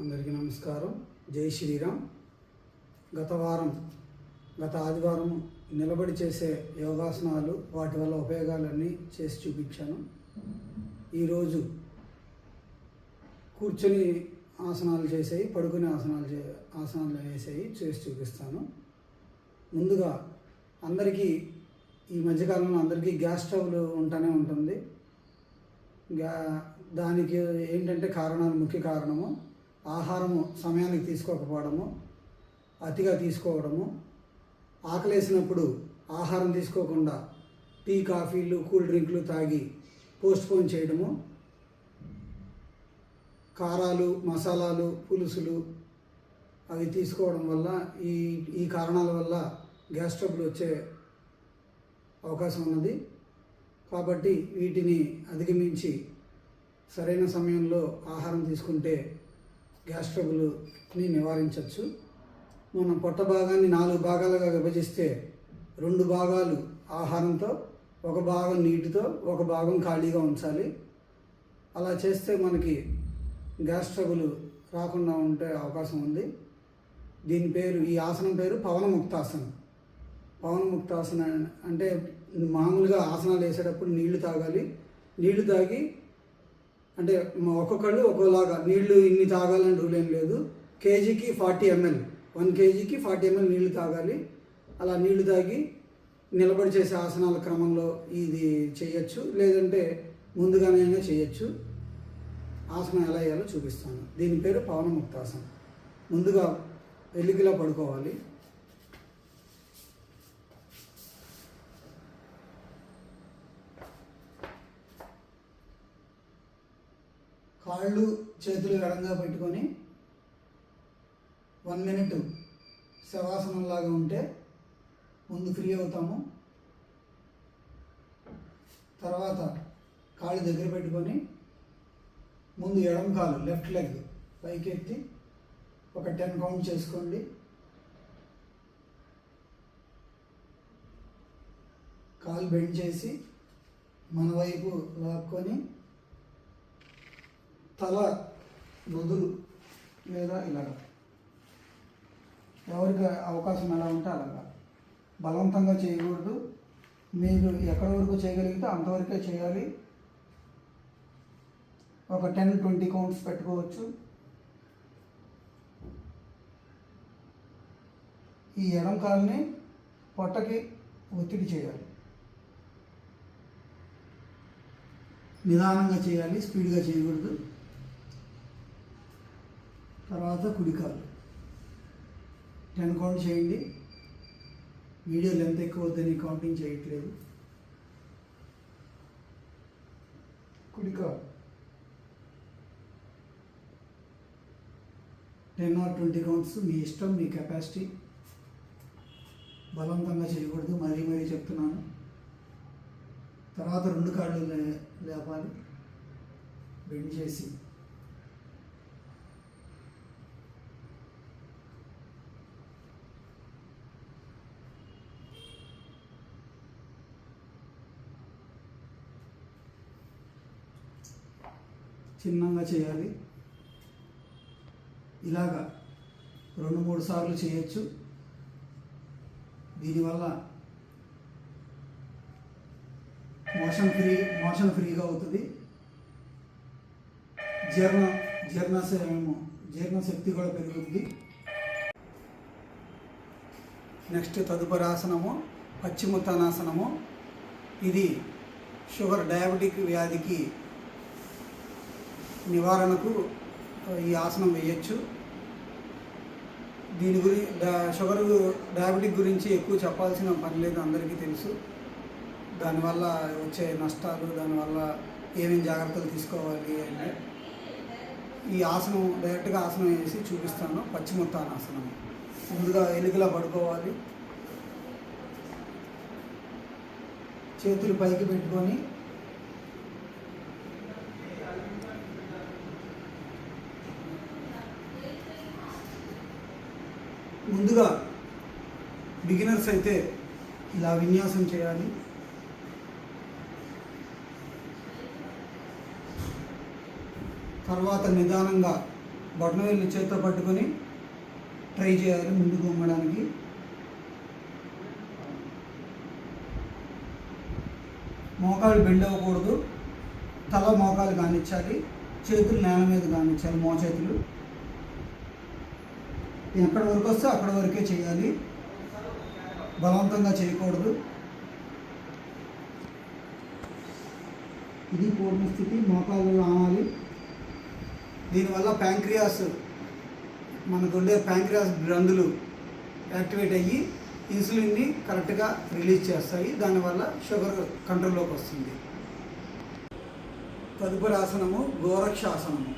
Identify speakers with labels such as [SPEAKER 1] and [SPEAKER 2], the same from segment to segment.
[SPEAKER 1] అందరికీ నమస్కారం. జై శ్రీరామ్. గత వారం గత ఆదివారం నిలబడి చేసే యోగాసనాలు వాటి వల్ల ఉపయోగాలన్నీ చేసి చూపించాను. ఈరోజు కూర్చొని ఆసనాలు చేసేవి పడుకునే ఆసనాలు చే ఆసనాలు వేసేవి చేసి చూపిస్తాను. ముందుగా అందరికీ ఈ మధ్యకాలంలో అందరికీ గ్యాస్ స్టవ్లు ఉంటూనే ఉంటుంది. గ్యా దానికి ఏంటంటే కారణాలు ముఖ్య కారణము ఆహారము సమయానికి తీసుకోకపోవడము అతిగా తీసుకోవడము ఆకలేసినప్పుడు ఆహారం తీసుకోకుండా టీ కాఫీలు కూల్ డ్రింక్లు తాగి పోస్ట్పోన్ చేయడము కారాలు మసాలాలు పులుసులు అవి తీసుకోవడం వల్ల ఈ ఈ కారణాల వల్ల గ్యాస్ ట్రబుల్ వచ్చే అవకాశం ఉన్నది. కాబట్టి వీటిని అధిగమించి సరైన సమయంలో ఆహారం తీసుకుంటే గ్యాస్ ట్రబుల్ని నివారించవచ్చు మనం పొట్ట భాగాన్ని నాలుగు భాగాలుగా విభజిస్తే రెండు భాగాలు ఆహారంతో ఒక భాగం నీటితో ఒక భాగం ఖాళీగా ఉంచాలి. అలా చేస్తే మనకి గ్యాస్ ట్రబుల్ రాకుండా ఉండే అవకాశం ఉంది. దీని పేరు ఈ ఆసనం పేరు పవనముక్తాసనం. పవనముక్తాసన అంటే మామూలుగా ఆసనాలు వేసేటప్పుడు నీళ్ళు తాగాలి. నీళ్ళు తాగి అంటే ఒక్కొక్కళ్ళు ఒక్కోలాగా నీళ్ళు ఇన్ని తాగాలని రూల్ ఏం లేదు. కేజీకి ఫార్టీ ఎంఎల్. వన్ కేజీకి ఫార్టీ ఎంఎల్ నీళ్ళు తాగాలి. అలా నీళ్ళు తాగి నిలబడి చేసే ఆసనాల క్రమంలో ఇది చేయొచ్చు. లేదంటే ముందుగానైనా చేయొచ్చు. ఆసనం ఎలా వేయాలో చూపిస్తాను. దీని పేరు పవనముక్తాసనం. ముందుగా వెలికిలా పడుకోవాలి. కాళ్ళు చేతులు ఎడంగా పెట్టుకొని వన్ మినిట్ శవాసనం లాగా ఉంటే ముందు ఫ్రీ అవుతాము. తర్వాత కాళ్ళు దగ్గర పెట్టుకొని ముందు ఎడం కాలు లెఫ్ట్ లెగ్ పైకి ఎత్తి ఒక టెన్ కౌంట్ చేసుకోండి. కాలు బెండ్ చేసి మన వైపు లాక్కొని తల నుదురు లేదా ఇలాగ ఎవరికి అవకాశం ఎలా ఉంటే అలాగా. బలవంతంగా చేయకూడదు. మీరు ఎక్కడి వరకు చేయగలిగితే అంతవరకే చేయాలి. ఒక టెన్ ట్వంటీ కౌంట్స్ పెట్టుకోవచ్చు. ఈ ఎడం కాల్ని పొట్టకి ఒత్తిడి చేయాలి. నిదానంగా చేయాలి. స్పీడ్గా చేయకూడదు. తర్వాత కుడికాలు. టెన్ కౌంట్ చేయండి. వీడియో లెంత్ ఎక్కువ వద్దని కౌంటింగ్ చేయట్లేదు. కుడికాలు. టెన్ ఆర్ ట్వంటీ కౌంట్స్ మీ ఇష్టం మీ కెపాసిటీ. బలవంతంగా చేయకూడదు మరీ మరీ చెప్తున్నాను. తర్వాత రెండు కాళ్ళు లేపాలి. బెండ్ చేసి చిన్నంగా చేయాలి. ఇలాగా రెండు మూడు సార్లు చేయొచ్చు. దీనివల్ల మోషన్ ఫ్రీ మోషన్ ఫ్రీగా అవుతుంది. జీర్ణ జీర్ణశయము జీర్ణశక్తి కూడా పెరుగుతుంది. నెక్స్ట్ తదుపరి ఆసనము పశ్చిమోత్తానాసనము ఇది షుగర్ డయాబెటిక్ వ్యాధికి నివారణకు ఈ ఆసనం వేయచ్చు. దీని గురి డా- షుగర్ డయాబెటిక్ గురించి ఎక్కువ చెప్పాల్సిన పని లేదు అందరికీ తెలుసు. దానివల్ల వచ్చే నష్టాలు దానివల్ల ఏమేమి జాగ్రత్తలు తీసుకోవాలి అంటే ఈ ఆసనం డైరెక్ట్గా ఆసనం వేసి చూపిస్తాను. పశ్చిమోత్తానాసనం ముందుగా ఎలుగులా పడుకోవాలి. చేతులు పైకి పెట్టుకొని ముందుగా బిగినర్స్ అయితే ఇలా విన్యాసం చేయాలి. తర్వాత నిదానంగా బొటన చేతితో పట్టుకొని ట్రై చేయాలి ముందుకు అమ్మడానికి మోకాలు బెండ్ అవ్వకూడదు. తల మోకాలు కానిచ్చాలి. చేతులు నేల మీద కానిచ్చాలి. మోచేతులు. ఎక్కడి వరకు వస్తే అక్కడ వరకే చేయాలి. బలవంతంగా చేయకూడదు. ఇది పూర్ణస్థితి మోకాలు రావాలి దీనివల్ల ప్యాంక్రియాస్ మనకుండే ప్యాంక్రియాస్ గ్రంథులు యాక్టివేట్ అయ్యి ఇన్సులిన్ని కరెక్ట్గా రిలీజ్ చేస్తాయి. దానివల్ల షుగర్ కంట్రోల్లోకి వస్తుంది. తదుపరి ఆసనము గోరక్షాసనము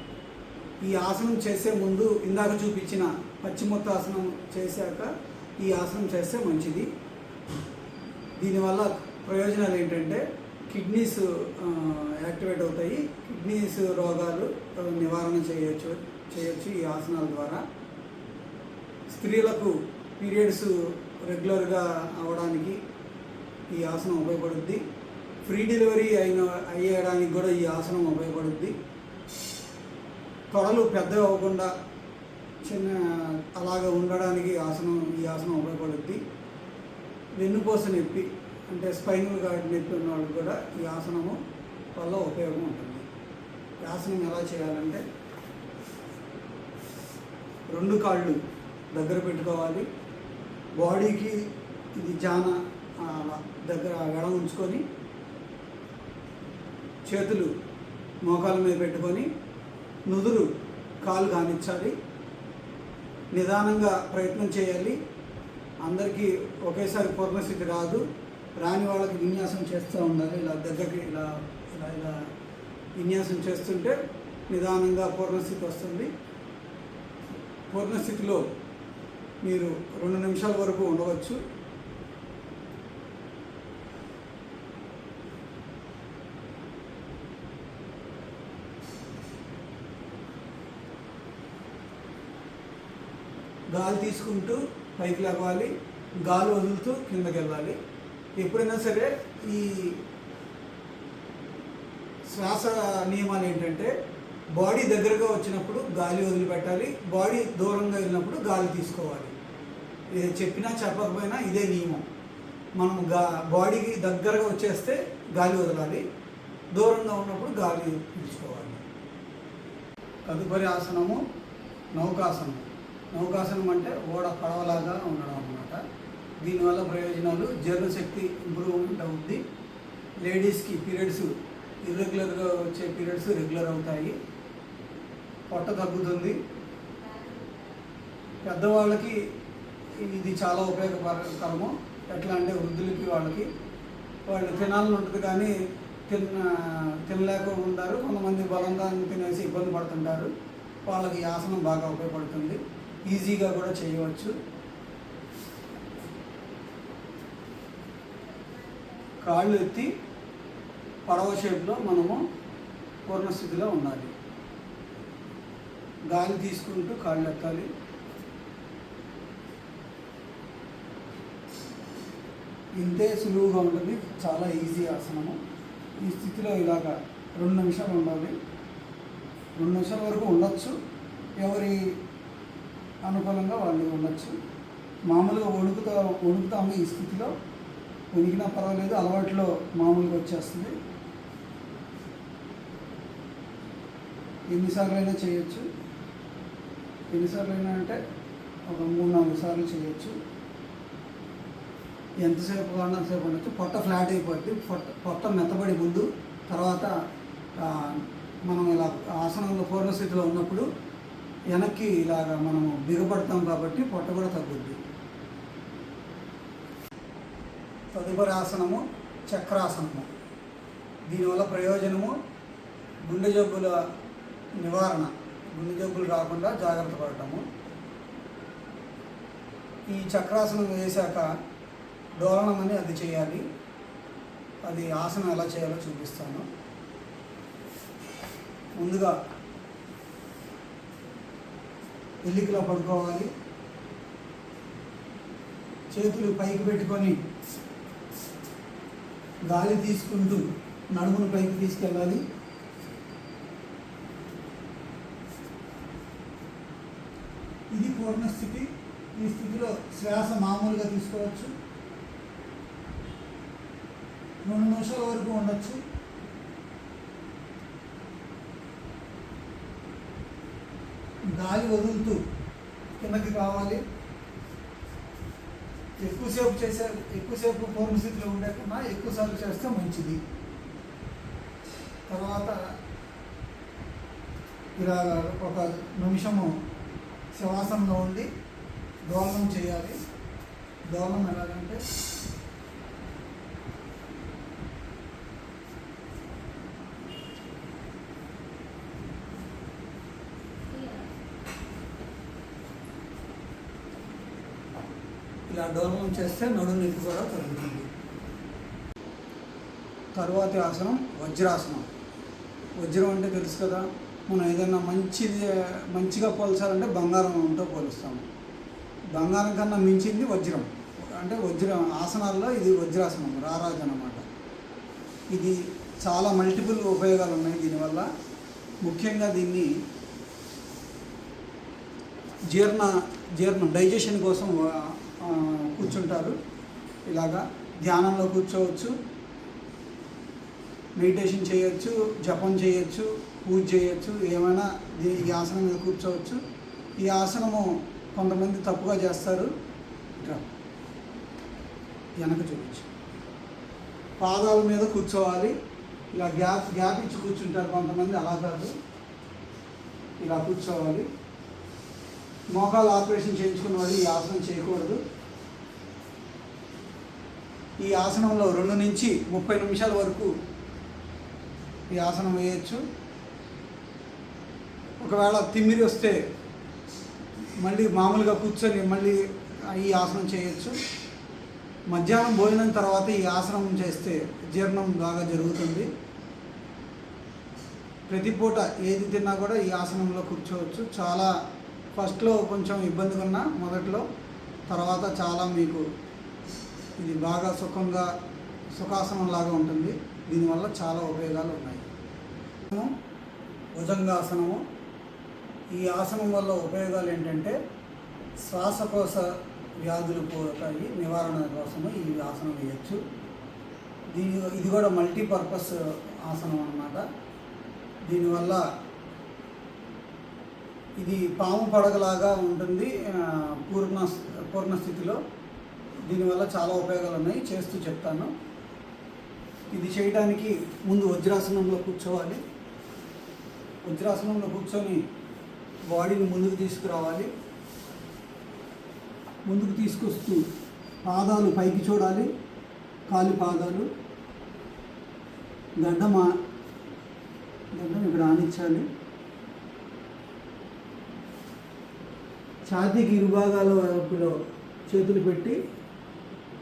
[SPEAKER 1] ఈ ఆసనం చేసే ముందు ఇందాక చూపించిన పశ్చిమోత్తాసనం చేశాక ఈ ఆసనం చేస్తే మంచిది. దీనివల్ల ప్రయోజనాలు ఏంటంటే కిడ్నీస్ యాక్టివేట్ అవుతాయి. కిడ్నీస్ రోగాలు నివారణ చేయొచ్చు చేయొచ్చు ఈ ఆసనాల ద్వారా. స్త్రీలకు పీరియడ్స్ రెగ్యులర్గా అవడానికి ఈ ఆసనం ఉపయోగపడుద్ది. ఫ్రీ డెలివరీ అయిన అయ్యేయడానికి కూడా ఈ ఆసనం ఉపయోగపడుద్ది. తొడలు పెద్దవి అవ్వకుండా చిన్న అలాగ ఉండడానికి ఆసనం ఈ ఆసనం ఉపయోగపడుద్ది. వెన్నుపోస నొప్పి అంటే స్పైనల్ గార్డ్ నొప్పి ఉన్నవాళ్ళకి కూడా ఈ ఆసనము వల్ల ఉపయోగం ఉంటుంది. ఈ ఆసనం ఎలా చేయాలంటే రెండు కాళ్ళు దగ్గర పెట్టుకోవాలి. బాడీకి ఇది జాన దగ్గర వెడ ఉంచుకొని చేతులు మోకాల మీద పెట్టుకొని నుదురు కాలు కానిచ్చాలి. నిదానంగా ప్రయత్నం చేయాలి. అందరికీ ఒకేసారి పూర్ణస్థితి రాదు. రాని వాళ్ళకి విన్యాసం చేస్తూ ఉండాలి. ఇలా దగ్గరికి ఇలా ఇలా ఇలా విన్యాసం చేస్తుంటే నిదానంగా పూర్ణస్థితి వస్తుంది. పూర్ణస్థితిలో మీరు రెండు నిమిషాల వరకు ఉండవచ్చు. గాలి తీసుకుంటూ పైకి లేవాలి గాలి వదులుతూ కిందకి వెళ్ళాలి. ఎప్పుడైనా సరే ఈ శ్వాస నియమాలు ఏంటంటే బాడీ దగ్గరగా వచ్చినప్పుడు గాలి వదిలిపెట్టాలి. బాడీ దూరంగా వెళ్ళినప్పుడు గాలి తీసుకోవాలి. చెప్పినా చెప్పకపోయినా ఇదే నియమం. మనం గా బాడీకి దగ్గరగా వచ్చేస్తే గాలి వదలాలి. దూరంగా ఉన్నప్పుడు గాలి పీల్చుకోవాలి తదుపరి ఆసనము నౌకాసనము నౌకాసనం అంటే ఓడ పడవలాగా ఉండడం అనమాట దీనివల్ల ప్రయోజనాలు జీర్ణశక్తి ఇంప్రూవ్మెంట్ అవుద్ది. లేడీస్కి పీరియడ్స్ ఇర్రెగ్యులర్గా వచ్చే పీరియడ్స్ రెగ్యులర్ అవుతాయి. పొట్ట తగ్గుతుంది. పెద్దవాళ్ళకి ఇది చాలా ఉపయోగకరము. ఎట్లా అంటే వృద్ధులకి వాళ్ళకి వాళ్ళు తినాలని ఉంటుంది కానీ తిన తినలేక ఉంటారు కొంతమంది బలంగా తినేసి ఇబ్బంది పడుతుంటారు. వాళ్ళకి ఆసనం బాగా ఉపయోగపడుతుంది. ఈజీగా కూడా చేయవచ్చు. కాళ్ళు ఎత్తి పడవ షేప్లో మనము పూర్ణస్థితిలో ఉండాలి. గాలి తీసుకుంటూ కాళ్ళు ఎత్తాలి. ఇంతే సులువుగా ఉంటుంది. చాలా ఈజీ ఆసనము. ఈ స్థితిలో ఇలాగ రెండు నిమిషాలు ఉండాలి. రెండు నిమిషాల వరకు ఉండొచ్చు. ఎవరి అనుకూలంగా వాళ్ళు ఉండొచ్చు. మామూలుగా వణుకుతా వణుకుతాము ఈ స్థితిలో వణికినా పర్వాలేదు అలవాట్లో మామూలుగా వచ్చేస్తుంది. ఎన్నిసార్లు అయినా చేయొచ్చు. ఎన్నిసార్లు అయినా అంటే ఒక మూడు నాలుగు సార్లు చేయొచ్చు. ఎంతసేపు కావాలో అంతసేపు ఉండొచ్చు. పొట్ట ఫ్లాట్ అయిపోద్ది. పొట్ట పొట్ట మెత్తబడి ముందు తర్వాత మనం ఇలా ఆసనంలో పూర్ణస్థితిలో ఉన్నప్పుడు వెనక్కి ఇలాగ మనము బిగపడతాం కాబట్టి పొట్ట కూడా తగ్గుద్ది. తదుపరి ఆసనము చక్రాసనము. దీనివల్ల ప్రయోజనము గుండె జబ్బుల నివారణ గుండె జబ్బులు రాకుండా జాగ్రత్త పడటము. ఈ చక్రాసనం వేశాక డోలనం అని అది చేయాలి. అది ఆసనం ఎలా చేయాలో చూపిస్తాను. ముందుగా ఎల్లికలో పడుకోవాలి. చేతులు పైకి పెట్టుకొని గాలి తీసుకుంటూ నడుమును పైకి తీసుకెళ్ళాలి. ఇది పూర్ణస్థితి ఈ స్థితిలో శ్వాస మామూలుగా తీసుకోవచ్చు. రెండు నిమిషాల వరకు ఉండొచ్చు. గాలి వదులుతూ కిందకి రావాలి. ఎక్కువసేపు చేసే ఎక్కువసేపు పూర్వ స్థితిలో ఉండే కన్నా ఎక్కువసార్లు చేస్తే మంచిది. తర్వాత ఇలా ఒక నిమిషము శవాసనంలో ఉండి దోలనం చేయాలి. దోలనం ఎలాగంటే ఇలా డోలనం చేస్తే నడు నొప్పి కూడా తగ్గుతుంది తరువాతి ఆసనం వజ్రాసనం. వజ్రం అంటే తెలుసు కదా మనం ఏదైనా మంచిది మంచిగా పోల్చాలంటే బంగారంతో పోలుస్తాము. బంగారం కన్నా మించింది వజ్రం. అంటే వజ్రం ఆసనాల్లో ఇది వజ్రాసనం రారాజు అన్నమాట. ఇది చాలా మల్టిపుల్ ఉపయోగాలు ఉన్నాయి దీనివల్ల. ముఖ్యంగా దీన్ని జీర్ణ జీర్ణం డైజెషన్ కోసం కూర్చుంటారు. ఇలాగా ధ్యానంలో కూర్చోవచ్చు. మెడిటేషన్ చేయొచ్చు జపం చేయొచ్చు పూజ చేయొచ్చు ఏమైనా ఈ ఆసనం మీద కూర్చోవచ్చు. ఈ ఆసనము కొంతమంది తప్పుగా చేస్తారు. ఇట్లా వెనక చూపించు పాదాల మీద కూర్చోవాలి. ఇలా గ్యాప్ గ్యాప్ ఇచ్చి కూర్చుంటారు కొంతమంది. అలా కాదు. ఇలా కూర్చోవాలి. మోకాలు ఆపరేషన్ చేయించుకున్న వాళ్ళు ఈ ఆసనం చేయకూడదు. ఈ ఆసనంలో రెండు నుంచి ముప్పై నిమిషాల వరకు ఈ ఆసనం వేయచ్చు. ఒకవేళ తిమ్మిరి వస్తే మళ్ళీ మామూలుగా కూర్చొని మళ్ళీ ఈ ఆసనం చేయొచ్చు. మధ్యాహ్నం భోజనం తర్వాత ఈ ఆసనం చేస్తే జీర్ణం బాగా జరుగుతుంది. ప్రతి పూట ఏది తిన్నా కూడా ఈ ఆసనంలో కూర్చోవచ్చు. చాలా ఫస్ట్లో కొంచెం ఇబ్బందిగా ఉన్నా మొదట్లో తర్వాత చాలా మీకు ఇది బాగా సుఖంగా సుఖాసనం లాగా ఉంటుంది. దీనివల్ల చాలా ఉపయోగాలు ఉన్నాయి భుజంగాసనము. ఈ ఆసనం వల్ల ఉపయోగాలు ఏంటంటే శ్వాసకోశ వ్యాధులు పోతాయి నివారణ కోసము ఈ ఆసనం వేయచ్చు. దీని ఇది కూడా మల్టీపర్పస్ ఆసనం అన్నమాట దీనివల్ల ఇది పాము పడగలాగా ఉంటుంది పూర్ణ పూర్ణస్థితిలో దీనివల్ల చాలా ఉపయోగాలు ఉన్నాయి చేస్తూ చెప్తాను. ఇది చేయడానికి ముందు వజ్రాసనంలో కూర్చోవాలి. వజ్రాసనంలో కూర్చొని బాడీని ముందుకు తీసుకురావాలి. ముందుకు తీసుకొస్తూ పాదాలు పైకి చూడాలి కాలి పాదాలు. గడ్డమా గడ్డం ఇక్కడ ఆనించాలి ఛాతీకి ఇరుభాగాల వైపులో చేతులు పెట్టి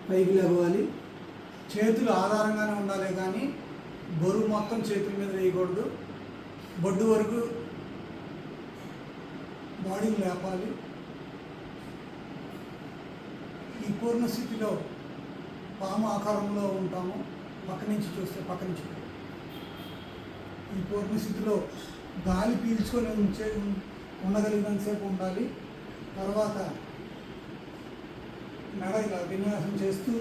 [SPEAKER 1] పైకి లేవాలి. చేతులు ఆధారంగానే ఉండాలి కానీ బరువు మొత్తం చేతుల మీద వేయకూడదు. బొడ్డు వరకు బాడీని లేపాలి. ఈ పూర్ణ స్థితిలో పాము ఆకారంలో ఉంటాము. పక్క నుంచి చూస్తే పక్క నుంచి. ఈ పూర్ణ స్థితిలో గాలి పీల్చుకొని ఉంచే ఉండగలిగినంతసేపు ఉండాలి. తర్వాత మెడ ఇలా విన్యాసం చేస్తూ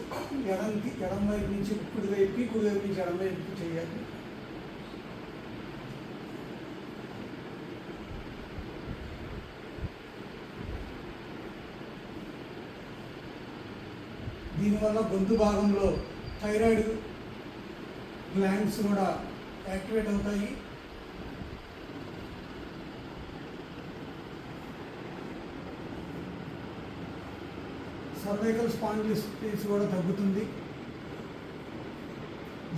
[SPEAKER 1] ఎడంకి ఎడం వైపు నుంచి కుడి వైపుకి కుడి వైపు నుంచి ఎడం వైపుకి చేయాలి. దీనివల్ల గొంతు భాగంలో థైరాయిడ్ గ్లాండ్స్ కూడా యాక్టివేట్ అవుతాయి. సర్వైకల్ స్పాండిలిటిస్ కూడా తగ్గుతుంది.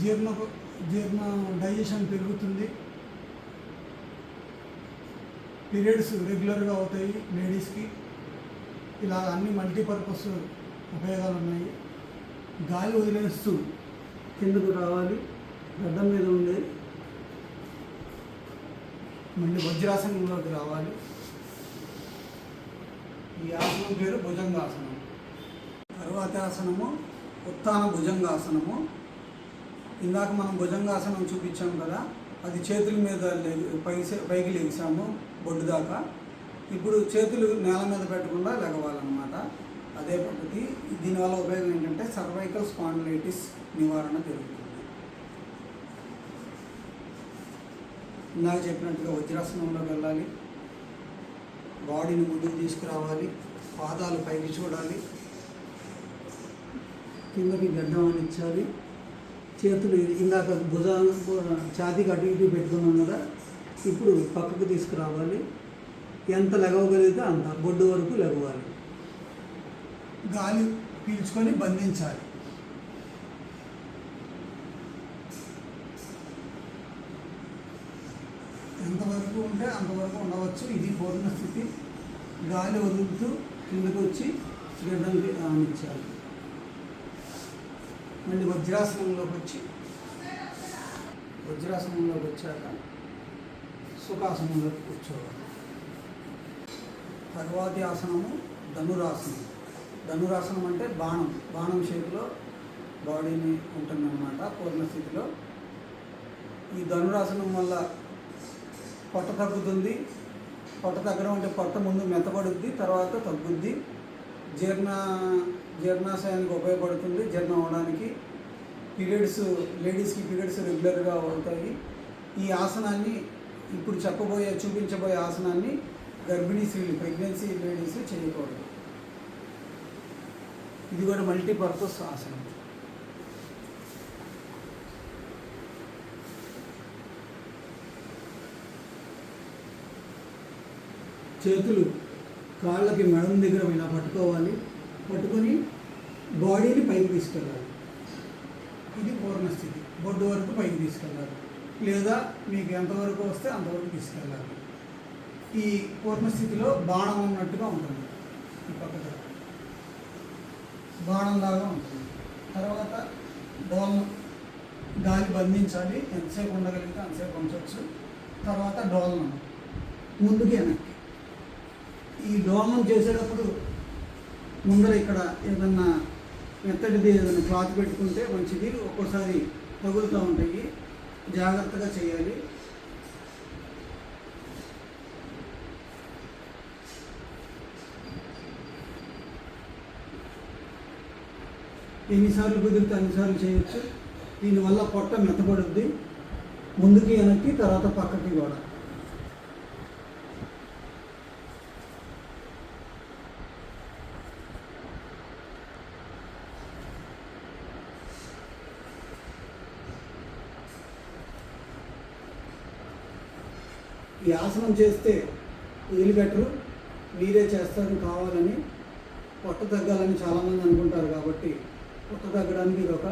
[SPEAKER 1] జీర్ణ జీర్ణ డైజెషన్ పెరుగుతుంది. పీరియడ్స్ రెగ్యులర్గా అవుతాయి లేడీస్కి. ఇలా అన్ని మల్టీపర్పస్ ఉపయోగాలు ఉన్నాయి. గాలి వదిలేస్తూ కిందకు రావాలి. గడ్డం మీద ఉండే మళ్ళీ వజ్రాసనంలోకి రావాలి. ఈ ఆసనం పేరు భుజంగాసనం. తరువాతి ఆసనము ఉత్తాన భుజంగాసనము. ఇందాక మనం భుజంగాసనం చూపించాం కదా అది చేతుల మీద లెగి- పైకి పైకి లెగిసాము బొడ్డు దాకా. ఇప్పుడు చేతులు నేల మీద పెట్టకుండా లెగవాలన్నమాట. అదే పద్ధతి. దీనివల్ల ఉపయోగం ఏంటంటే సర్వైకల్ స్పాండిలైటిస్ నివారణ జరుగుతుంది. ఇందాక చెప్పినట్టుగా వజ్రాసనంలోకి వెళ్ళాలి. బాడీని ముందుకు తీసుకురావాలి. పాదాలు పైకి చూడాలి. కిందకి గడ్డం అనిచ్చాలి చేతులు ఇందాక భుజ ఛాతీకి అటు ఇటు పెట్టుకున్నాం కదా ఇప్పుడు పక్కకు తీసుకురావాలి. ఎంత లెగవగలిగితే అంత బొడ్డు వరకు లెగవాలి. గాలి పీల్చుకొని బంధించాలి. ఎంతవరకు ఉంటే అంతవరకు ఉండవచ్చు. ఇది పూర్ణ స్థితి. గాలి వదులుతూ కిందకు వచ్చి గడ్డం ఆనించాలి మళ్ళీ వజ్రాసనంలోకి వచ్చి వజ్రాసనంలోకి వచ్చాక సుఖాసనంలోకి కూర్చోవాలి. తర్వాతి ఆసనము ధనురాసనం. ధనురాసనం అంటే బాణం. బాణం షేపులో బాడీని ఉంటుందన్నమాట పూర్ణ స్థితిలో. ఈ ధనురాసనం వల్ల పొట్ట తగ్గుతుంది. పొట్ట తగ్గడం అంటే పొట్ట ముందు మెత్తబడుద్ది తర్వాత తగ్గుద్ది. జీర్ణ జీర్ణాశయానికి ఉపయోగపడుతుంది జీర్ణం అవడానికి. పీరియడ్స్ లేడీస్కి పీరియడ్స్ రెగ్యులర్గా అవుతాయి ఈ ఆసనాన్ని ఇప్పుడు చెప్పబోయే చూపించబోయే ఆసనాన్ని గర్భిణీ స్త్రీలు ప్రెగ్నెన్సీ లేడీస్ చేయకూడదు. ఇది కూడా మల్టీపర్పస్ ఆసనం. చేతులు కాళ్ళకి మెడం దగ్గర ఇలా పట్టుకోవాలి. పట్టుకొని బాడీని పైకి తీసుకెళ్ళాలి. ఇది పూర్ణస్థితి బొడ్డు వరకు పైకి తీసుకెళ్ళాలి. లేదా మీకు ఎంతవరకు వస్తే అంతవరకు తీసుకెళ్ళాలి. ఈ పూర్ణస్థితిలో బాణం ఉన్నట్టుగా ఉంటుంది. ఈ పక్కన బాణంలాగా ఉంటుంది. తర్వాత డోల్నం గాలి బంధించాలి. ఎంతసేపు ఉండగలిగితే అంతసేపు ఉంచవచ్చు తర్వాత డోల్నం. ముందుకి వెనక్కి. ఈ డోల్నం చేసేటప్పుడు ముందర ఇక్కడ ఏదన్నా మెత్తటిది ఏదైనా క్లాత్ పెట్టుకుంటే మంచిది ఒక్కోసారి తగులుతూ ఉంటాయి. జాగ్రత్తగా చేయాలి. ఎన్నిసార్లు కుదిరితే అన్నిసార్లు చేయొచ్చు. దీనివల్ల పొట్ట మెత్తబడుద్ది. ముందుకి వెనక్కి తర్వాత పక్కకి కూడా. ఈ ఆసనం చేస్తే వీలు బెటరు. మీరే చేస్తారు కావాలని పొట్ట తగ్గాలని చాలామంది అనుకుంటారు కాబట్టి పొట్ట తగ్గడానికి ఇది ఒక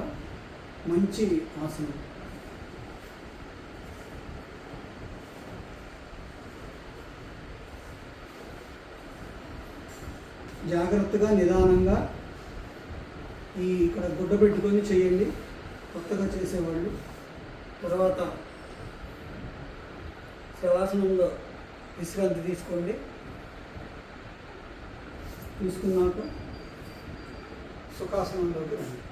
[SPEAKER 1] మంచి ఆసనం. జాగ్రత్తగా నిదానంగా ఈ ఇక్కడ గుడ్డ పెట్టుకొని చేయండి. కొత్తగా చేసేవాళ్ళు. తర్వాత శవాసనంలో విశ్రాంతి తీసుకోండి. తీసుకున్నాక సుఖాసనంలోకి రండి.